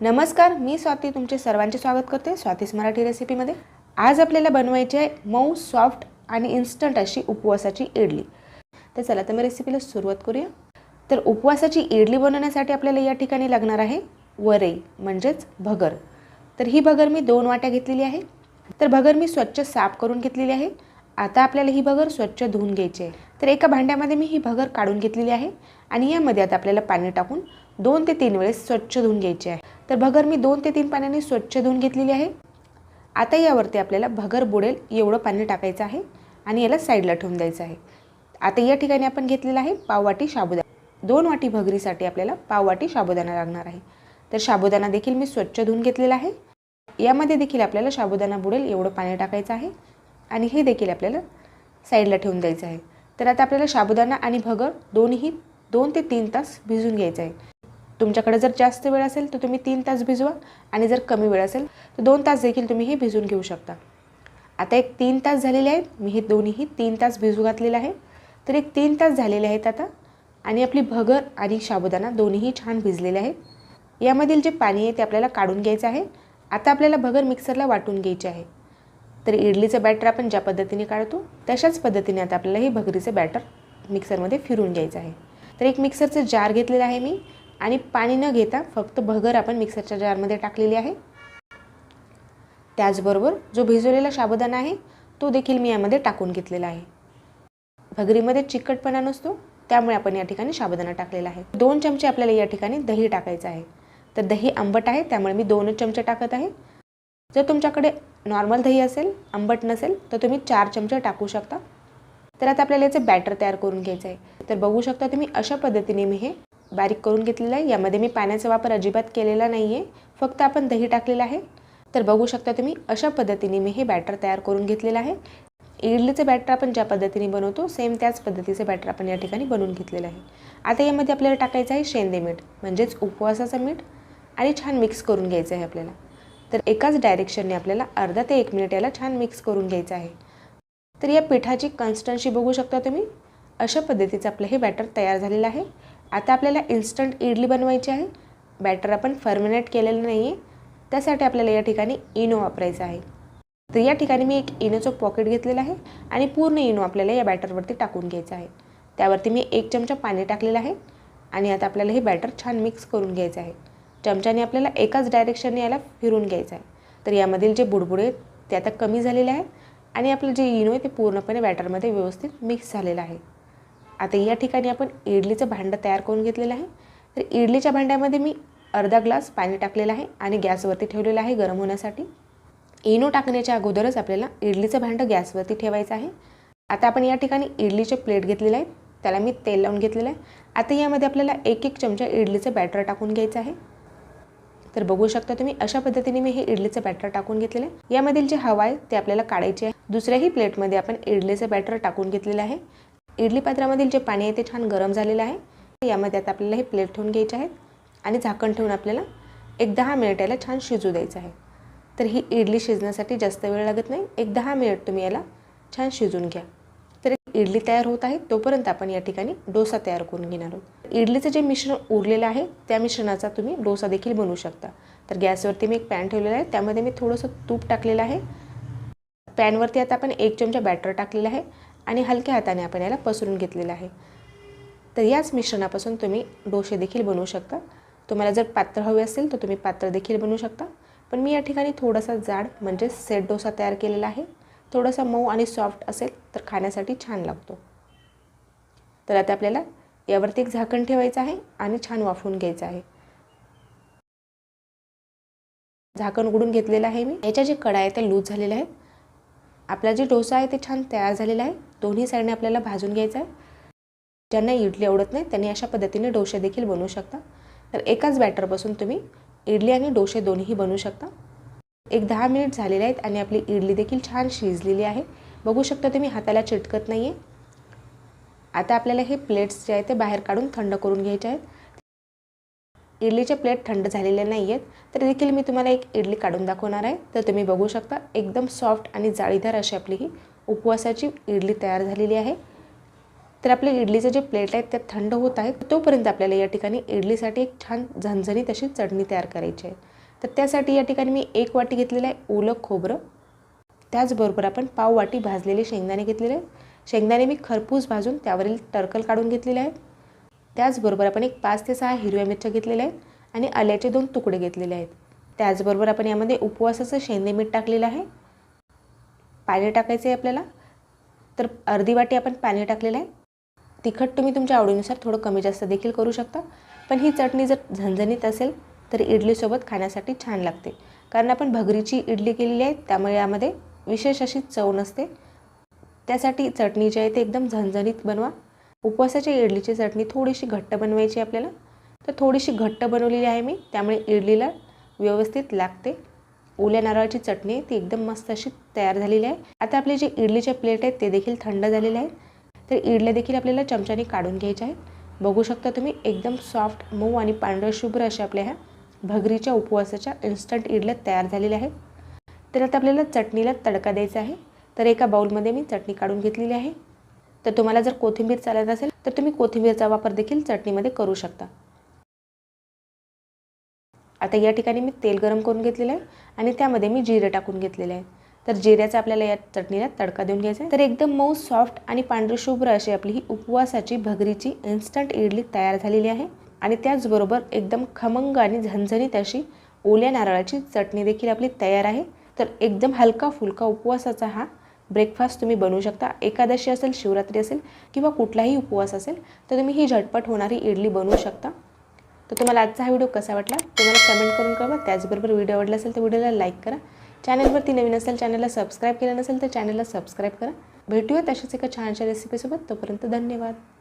नमस्कार मी स्वाती तुमचे सर्वांचे स्वागत करते स्वातीस मराठी रेसिपीमध्ये. आज आपल्याला बनवायची आहे मऊ सॉफ्ट आणि इन्स्टंट अशी उपवासाची इडली. तर चला तर मी रेसिपीला सुरुवात करूया. तर उपवासाची इडली बनवण्यासाठी आपल्याला या ठिकाणी लागणार आहे वरई म्हणजेच भगर. तर ही भगर मी दोन वाट्या घेतलेली आहे. तर भगर मी स्वच्छ साफ करून घेतलेली आहे. आता आपल्याला ही भगर स्वच्छ धुवून घ्यायची आहे. तर एका भांड्यामध्ये मी ही भगर काढून घेतलेली आहे आणि यामध्ये आता आपल्याला पाणी टाकून दोन ते तीन वेळेस स्वच्छ धुवून घ्यायची आहे. तर भगर मी दोन ते तीन पाण्याने स्वच्छ धुवून घेतलेली आहे. आता यावरती आपल्याला भगर बुडेल एवढं पाणी टाकायचं आहे आणि याला साईडला ठेवून द्यायचं आहे. आता या ठिकाणी आपण घेतलेला आहे पाववाटी साबुदाणा दोन वाटी भगरीसाठी आपल्याला पाववाटी साबुदाणा लागणार आहे. तर साबुदाणा देखील मी स्वच्छ धुवून घेतलेला आहे. यामध्ये देखील आपल्याला साबुदाणा बुडेल एवढं पाणी टाकायचं आहे आणि हे देखील आपल्याला साईडला ठेवून द्यायचं आहे. तर आता आपल्याला साबुदाणा आणि भगर दोन्ही दोन ते तीन तास भिजून घ्यायचं आहे. तुमच्याकडे जर जास्त वेळ असेल तर तुम्ही तीन तास भिजवा. आणि जर कमी वेळ असेल तर दोन तास देखील तुम्ही हे भिजून घेऊ शकता. आता एक तीन तास झालेले आहेत. मी हे दोन्हीही तीन तास भिजू घातलेलं आहे. तर एक तीन तास झालेले आहेत आता. आणि आपली भगर आणि साबुदाणा दोन्हीही छान भिजलेले आहेत. यामधील जे पाणी आहे ते आपल्याला काढून घ्यायचं आहे. आता आपल्याला भगर मिक्सरला वाटून घ्यायची आहे. तर इडलीचं बॅटर आपण ज्या पद्धतीने काढतो तशाच पद्धतीने आता आपल्याला हे भगरीचं बॅटर मिक्सरमध्ये फिरून घ्यायचं आहे. तर एक मिक्सरचं जार घेतलेलं आहे मी. आणि पाणी न घेता फक्त भगर आपण मिक्सरच्या जारमध्ये टाकलेली आहे. त्याचबरोबर जो भिजवलेला साबुदाणा आहे तो देखील मी यामध्ये टाकून घेतलेला आहे. भगरीमध्ये चिकटपणा नसतो त्यामुळे आपण या ठिकाणी साबुदाणा टाकलेला आहे. दोन चमचे आपल्याला या ठिकाणी दही टाकायचं आहे. तर दही आंबट आहे त्यामुळे मी दोनच चमचे टाकत आहे. जर तुमच्याकडे नॉर्मल दही असेल आंबट नसेल तर तुम्ही चार चमचे टाकू शकता. तर आता आपल्याला याचं बॅटर तयार करून घ्यायचं आहे. तर बघू शकता तुम्ही अशा पद्धतीने मी हे बारीक करून घेतलेलं आहे. यामध्ये मी पाण्याचा वापर अजिबात केलेला नाही आहे फक्त आपण दही टाकलेलं आहे. तर बघू शकता तुम्ही अशा पद्धतीने मी हे बॅटर तयार करून घेतलेलं आहे. इडलीचं बॅटर आपण ज्या पद्धतीने बनवतो सेम त्याच पद्धतीचं बॅटर आपण या ठिकाणी बनवून घेतलेलं आहे. आता यामध्ये आपल्याला टाकायचं आहे शेंदे मीठ म्हणजेच उपवासाचं मीठ आणि छान मिक्स करून घ्यायचं आहे आपल्याला. तर एकाच डायरेक्शनने आपल्याला अर्धा ते एक मिनिट याला छान मिक्स करून घ्यायचं आहे. तर या पिठाची कन्स्टन्सी बघू शकता तुम्ही. अशा पद्धतीचं आपलं हे बॅटर तयार झालेलं आहे. आता आपल्याला इन्स्टंट इडली बनवायची आहे. बॅटर आपण फर्मिनेट केलेलं नाही आहे त्यासाठी आपल्याला या ठिकाणी इनो वापरायचा आहे. तर या ठिकाणी मी एक इनोचं पॉकेट घेतलेलं आहे आणि पूर्ण इनो आपल्याला या बॅटरवरती टाकून घ्यायचं आहे. त्यावरती मी एक चमचा पाणी टाकलेलं आहे आणि आता आपल्याला हे बॅटर छान मिक्स करून घ्यायचं आहे. चमच्याने आपल्याला एकाच डायरेक्शनने याला फिरून घ्यायचं आहे. तर यामधील जे बुडबुडे आहेत ते आता कमी झालेले आहे आणि आपलं जे इनो आहे ते पूर्णपणे बॅटरमध्ये व्यवस्थित मिक्स झालेलं आहे. आता या ठिकाणी आपण इडलीचं भांडं तयार करून घेतलेलं आहे. तर इडलीच्या भांड्यामध्ये मी अर्धा ग्लास पाणी टाकलेलं आहे आणि गॅसवरती ठेवलेलं आहे गरम होण्यासाठी. इनो टाकण्याच्या अगोदरच आपल्याला इडलीचं भांडं गॅसवरती ठेवायचं आहे. आता आपण या ठिकाणी इडलीचे प्लेट घेतलेले आहेत. त्याला मी तेल लावून घेतलेलं आहे. आता यामध्ये आपल्याला एक एक चमचा इडलीचं बॅटर टाकून घ्यायचं आहे. तर बघू शकता तुम्ही अशा पद्धतीने मी हे इडलीचं बॅटर टाकून घेतलेलं आहे. यामधील जे हवा आहे ते आपल्याला काढायची आहे. दुसऱ्याही प्लेटमध्ये आपण इडलीचं बॅटर टाकून घेतलेलं आहे. इडली पात्रामधील जे पाणी आहे ते छान गरम झालेलं आहे. यामध्ये आता आपल्याला हे प्लेट ठेवून घ्यायचे आहेत आणि झाकण ठेवून आपल्याला एक दहा मिनिट याला छान शिजू द्यायचं आहे. तर ही इडली शिजण्यासाठी जास्त वेळ लागत नाही. एक दहा मिनिट तुम्ही याला छान शिजून घ्या. तर इडली तयार होत आहे. तोपर्यंत आपण या ठिकाणी डोसा तयार करून घेणार आहोत. इडलीचं जे मिश्रण उरलेलं आहे त्या मिश्रणाचा तुम्ही डोसा देखील बनवू शकता. तर गॅसवरती मी एक पॅन ठेवलेला आहे. त्यामध्ये मी थोडंसं तूप टाकलेलं आहे. पॅनवरती आता आपण एक चमचा बॅटर टाकलेला आहे. आणि हलक्या हाताने आपण याला पसरून घेतलेलं आहे. तर याच मिश्रणापासून तुम्ही डोसे देखील बनवू शकता. तुम्हाला जर पात्र हवे असेल तर तुम्ही पात्र देखील बनवू शकता. पण मी या ठिकाणी थोडासा जाड म्हणजे सेट डोसा तयार केलेला आहे. थोडासा मऊ आणि सॉफ्ट असेल तर खाण्यासाठी छान लागतो. तर आता आपल्याला यावरती एक झाकण ठेवायचं आहे आणि छान वाफवून घ्यायचं आहे. झाकण उघडून घेतलेलं आहे मी. याच्या जे कडा आहे त्या लूज झालेल्या आहेत. आपला जे डोसा आहे ते छान तयार झालेला आहे. दोन्ही साईडने आपल्याला भाजून घ्यायचं आहे. ज्यांना इडली आवडत नाही त्यांनी अशा पद्धतीने डोसे देखील बनवू शकता. तर एकाच बॅटरपासून तुम्ही इडली आणि डोसे दोन्हीही बनवू शकता. एक दहा मिनिट झालेले आहेत आणि आपली इडली देखील छान शिजलेली आहे. बघू शकता तुम्ही हाताला चिटकत नाही आहे आता आपल्याला हे प्लेट्स जे आहेत ते बाहेर काढून थंड करून घ्यायचे आहेत. इडलीचे प्लेट थंड झालेले नाही आहेत तर देखील मी तुम्हाला एक इडली काढून दाखवणार आहे. तर तुम्ही बघू शकता एकदम सॉफ्ट आणि जाळीदार अशी आपली ही उपवासाची इडली तयार झालेली आहे. तर आपले इडलीचे जे प्लेट आहेत त्या थंड होत आहेत. तोपर्यंत आपल्याला या ठिकाणी इडलीसाठी एक छान झणझणीत अशी चटणी तयार करायची आहे. तर त्यासाठी या ठिकाणी मी एक वाटी घेतलेलं आहे ओलं खोबरं. त्याचबरोबर आपण पाव वाटी भाजलेले शेंगदाणे घेतलेले आहेत. शेंगदाणे मी खरपूस भाजून त्यावरील टरकल काढून घेतलेले आहेत. त्याचबरोबर आपण एक पाच ते सहा हिरव्या मिरच्या घेतलेल्या आहेत आणि आल्याचे दोन तुकडे घेतलेले आहेत. त्याचबरोबर आपण यामध्ये उपवासाचं शेंदे मीठ टाकलेलं आहे. पाणी टाकायचं आहे आपल्याला. तर अर्धी वाटी आपण पाणी टाकलेलं आहे. तिखट तुम्ही तुमच्या आवडीनुसार थोडं कमी जास्त देखील करू शकता. पण ही चटणी जर झणझणीत असेल तर इडलीसोबत खाण्यासाठी छान लागते. कारण आपण भगरीची इडली केलेली आहे त्यामुळे यामध्ये विशेष अशी चव नसते. त्यासाठी चटणी जी आहे ते एकदम झणझणीत बनवा. उपवासाच्या इडलीची चटणी थोडीशी घट्ट बनवायची आपल्याला. तर थोडीशी घट्ट बनवलेली आहे मी. त्यामुळे इडलीला व्यवस्थित लागते. ओल्या नारळाची चटणी आहे ती एकदम मस्त अशी तयार झालेली आहे. आता आपले जे इडलीचे प्लेट आहेत ते देखील थंड झालेले आहेत. तर इडल्या देखील आपल्याला चमच्याने काढून घ्यायच्या आहेत. बघू शकता तुम्ही एकदम सॉफ्ट मऊ आणि पांढऱ्या शुभ्र अशा आपल्या ह्या भगरीच्या उपवासाच्या इन्स्टंट इडल्या तयार झालेल्या आहेत. तर आता आपल्याला चटणीला तडका द्यायचा आहे. तर एका बाउलमध्ये मी चटणी काढून घेतलेली आहे. तर तुम्हाला जर कोथिंबीर चालत असेल तर तुम्ही कोथिंबीरचा वापर देखील चटणीमध्ये करू शकता. आता या ठिकाणी मी तेल गरम करून घेतलेलं आहे आणि त्यामध्ये मी जिरे टाकून घेतलेले आहे. तर जिऱ्याचा आपल्याला या चटणीला तडका देऊन घ्यायचा आहे. तर एकदम मऊ सॉफ्ट आणि पांढरी शुभ्र अशी आपली ही उपवासाची भगरीची इन्स्टंट इडली तयार झालेली आहे. आणि त्याचबरोबर एकदम खमंग आणि झणझणीत अशी ओल्या नारळाची चटणी देखील आपली तयार आहे. तर एकदम हलका फुलका उपवासाचा हा ब्रेकफास्ट तुम्ही बनवू शकता. एकादशी असेल शिवरात्री असेल किंवा कुठलाही उपवास असेल तर तुम्ही ही झटपट होणारी इडली बनवू शकता. तर तुम्हाला आजचा हा व्हिडिओ कसा वाटला? तुम्हाला कमेंट करून कळवा. त्याचबरोबर व्हिडिओ आवडला असेल तर व्हिडिओला लाईक करा. चॅनलवरती नवीन असेल चॅनलला सबस्क्राईब केलं नसेल तर चॅनलला सबस्क्राईब करा. भेटूया तशाच एका छानशा रेसिपीसोबत तोपर्यंत धन्यवाद.